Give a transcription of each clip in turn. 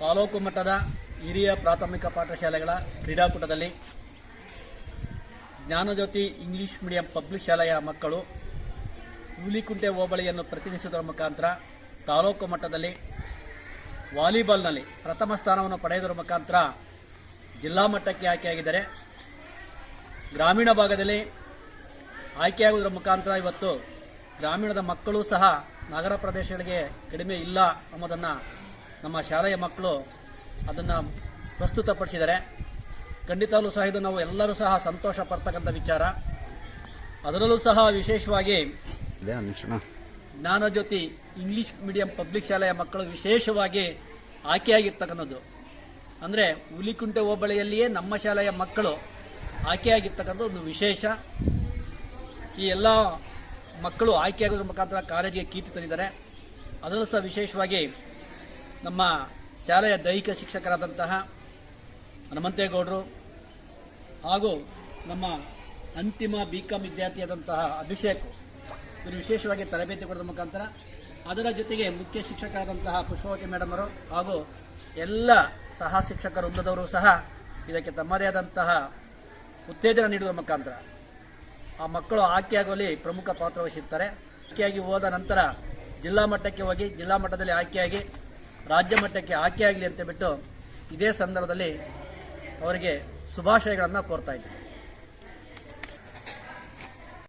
ತಾಲೂಕು ಮಟ್ಟದ ಹಿರಿಯ ಪ್ರಾಥಮಿಕ ಪಾಠಶಾಲೆಗಳ ಕ್ರೀಡಾಕೂಟದಲ್ಲಿ ಜ್ಞಾನಜ್ಯೋತಿ ಇಂಗ್ಲಿಷ್ ಮೀಡಿಯಂ ಪಬ್ಲಿಕ್ ಶಾಲೆಯ ಮಕ್ಕಳು ಹುಲಿಕುಂಟೆ ಹೋಬಳಿಯನ್ನು ಪ್ರತಿನಿಧಿಸುವುದರ ಮುಖಾಂತರ ತಾಲೂಕು ಮಟ್ಟದಲ್ಲಿ ವಾಲಿಬಾಲ್ನಲ್ಲಿ ಪ್ರಥಮ ಸ್ಥಾನವನ್ನು ಪಡೆಯುವುದರ ಮುಖಾಂತರ ಜಿಲ್ಲಾ ಮಟ್ಟಕ್ಕೆ ಆಯ್ಕೆಯಾಗಿದ್ದಾರೆ. ಗ್ರಾಮೀಣ ಭಾಗದಲ್ಲಿ ಆಯ್ಕೆಯಾಗುವುದರ ಮುಖಾಂತರ ಇವತ್ತು ಗ್ರಾಮೀಣದ ಮಕ್ಕಳು ಸಹ ನಗರ ಪ್ರದೇಶಗಳಿಗೆ ಕಡಿಮೆ ಇಲ್ಲ ಎಂಬುದನ್ನು ನಮ್ಮ ಶಾಲೆಯ ಮಕ್ಕಳು ಅದನ್ನು ಪ್ರಸ್ತುತಪಡಿಸಿದ್ದಾರೆ. ಖಂಡಿತವೂ ಸಹ ಇದು ನಾವು ಎಲ್ಲರೂ ಸಹ ಸಂತೋಷ ಪಡ್ತಕ್ಕಂಥ ವಿಚಾರ. ಅದರಲ್ಲೂ ಸಹ ವಿಶೇಷವಾಗಿ ಜ್ಞಾನಜ್ಯೋತಿ ಇಂಗ್ಲಿಷ್ ಮೀಡಿಯಂ ಪಬ್ಲಿಕ್ ಶಾಲೆಯ ಮಕ್ಕಳು ವಿಶೇಷವಾಗಿ ಆಯ್ಕೆಯಾಗಿರ್ತಕ್ಕಂಥದ್ದು. ಅಂದರೆ ಹುಲಿಕುಂಟೆ ಹೋಬಳಿಯಲ್ಲಿಯೇ ನಮ್ಮ ಶಾಲೆಯ ಮಕ್ಕಳು ಆಯ್ಕೆಯಾಗಿರ್ತಕ್ಕಂಥ ಒಂದು ವಿಶೇಷ. ಈ ಎಲ್ಲ ಮಕ್ಕಳು ಆಯ್ಕೆಯಾಗೋದ್ರ ಮುಖಾಂತರ ಕಾಲೇಜಿಗೆ ಕೀರ್ತಿ ತಂದಿದ್ದಾರೆ. ಅದರಲ್ಲೂ ಸಹ ವಿಶೇಷವಾಗಿ ನಮ್ಮ ಶಾಲೆಯ ದೈಹಿಕ ಶಿಕ್ಷಕರಾದಂತಹ ಹನುಮಂತೇಗೌಡರು ಹಾಗೂ ನಮ್ಮ ಅಂತಿಮ ಬಿ ಕಾಮ್ ವಿದ್ಯಾರ್ಥಿಯಾದಂತಹ ಅಭಿಷೇಕ್ ಇವರು ವಿಶೇಷವಾಗಿ ತರಬೇತಿ ಕೊಡೋದ್ರ ಮುಖಾಂತರ ಅದರ ಜೊತೆಗೆ ಮುಖ್ಯ ಶಿಕ್ಷಕರಾದಂತಹ ಪುಷ್ಪವತಿ ಮೇಡಮರು ಹಾಗೂ ಎಲ್ಲ ಸಹ ಶಿಕ್ಷಕರು ವೃಂದದವರು ಸಹ ಇದಕ್ಕೆ ತಮ್ಮದೇ ಆದಂತಹ ಉತ್ತೇಜನ ನೀಡುವ ಮುಖಾಂತರ ಆ ಮಕ್ಕಳು ಆಯ್ಕೆಯಾಗುವಲ್ಲಿ ಪ್ರಮುಖ ಪಾತ್ರ ವಹಿಸಿರ್ತಾರೆ. ಆಯ್ಕೆಯಾಗಿ ಹೋದ ನಂತರ ಜಿಲ್ಲಾ ಮಟ್ಟಕ್ಕೆ ಹೋಗಿ, ಜಿಲ್ಲಾ ಮಟ್ಟದಲ್ಲಿ ಆಯ್ಕೆಯಾಗಿ ರಾಜ್ಯ ಮಟ್ಟಕ್ಕೆ ಆಯ್ಕೆಯಾಗಲಿ ಅಂತ ಬಿಟ್ಟು ಇದೇ ಸಂದರ್ಭದಲ್ಲಿ ಅವರಿಗೆ ಶುಭಾಶಯಗಳನ್ನು ಕೋರ್ತಾ ಇದ್ದೀನಿ.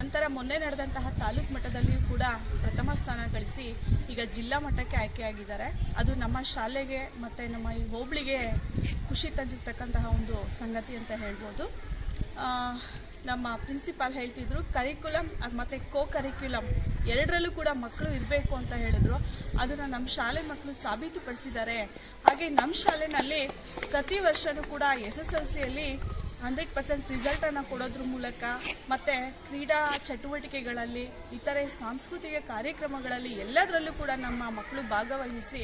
ನಂತರ ಮೊನ್ನೆ ನಡೆದಂತಹ ತಾಲೂಕು ಮಟ್ಟದಲ್ಲಿಯೂ ಕೂಡ ಪ್ರಥಮ ಸ್ಥಾನ ಗಳಿಸಿ ಈಗ ಜಿಲ್ಲಾ ಮಟ್ಟಕ್ಕೆ ಆಯ್ಕೆಯಾಗಿದ್ದಾರೆ ಅದು ನಮ್ಮ ಶಾಲೆಗೆ ಮತ್ತು ನಮ್ಮ ಈ ಹೋಬಳಿಗೆ ಖುಷಿ ತಂದಿರ್ತಕ್ಕಂತಹ ಒಂದು ಸಂಗತಿ ಅಂತ ಹೇಳ್ಬೋದು. ನಮ್ಮ ಪ್ರಿನ್ಸಿಪಾಲ್ ಹೇಳ್ತಿದ್ರು ಕರಿಕ್ಯುಲಮ್ ಮತ್ತು ಕೋ ಕರಿಕ್ಯುಲಮ್ ಎರಡರಲ್ಲೂ ಕೂಡ ಮಕ್ಕಳು ಇರಬೇಕು ಅಂತ ಹೇಳಿದ್ರು. ಅದನ್ನು ನಮ್ಮ ಶಾಲೆ ಮಕ್ಕಳು ಸಾಬೀತುಪಡಿಸಿದ್ದಾರೆ. ಹಾಗೆ ನಮ್ಮ ಶಾಲೆನಲ್ಲಿ ಪ್ರತಿ ವರ್ಷವೂ ಕೂಡ ಎಸ್ ಎಸ್ ಎಲ್ ಸಿಯಲ್ಲಿ ಹಂಡ್ರೆಡ್ ಪರ್ಸೆಂಟ್ ರಿಸಲ್ಟನ್ನು ಕೊಡೋದ್ರ ಮೂಲಕ ಮತ್ತು ಕ್ರೀಡಾ ಚಟುವಟಿಕೆಗಳಲ್ಲಿ, ಇತರೆ ಸಾಂಸ್ಕೃತಿಕ ಕಾರ್ಯಕ್ರಮಗಳಲ್ಲಿ ಎಲ್ಲದರಲ್ಲೂ ಕೂಡ ನಮ್ಮ ಮಕ್ಕಳು ಭಾಗವಹಿಸಿ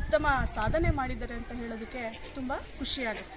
ಉತ್ತಮ ಸಾಧನೆ ಮಾಡಿದ್ದಾರೆ ಅಂತ ಹೇಳೋದಕ್ಕೆ ತುಂಬ ಖುಷಿಯಾಗುತ್ತೆ.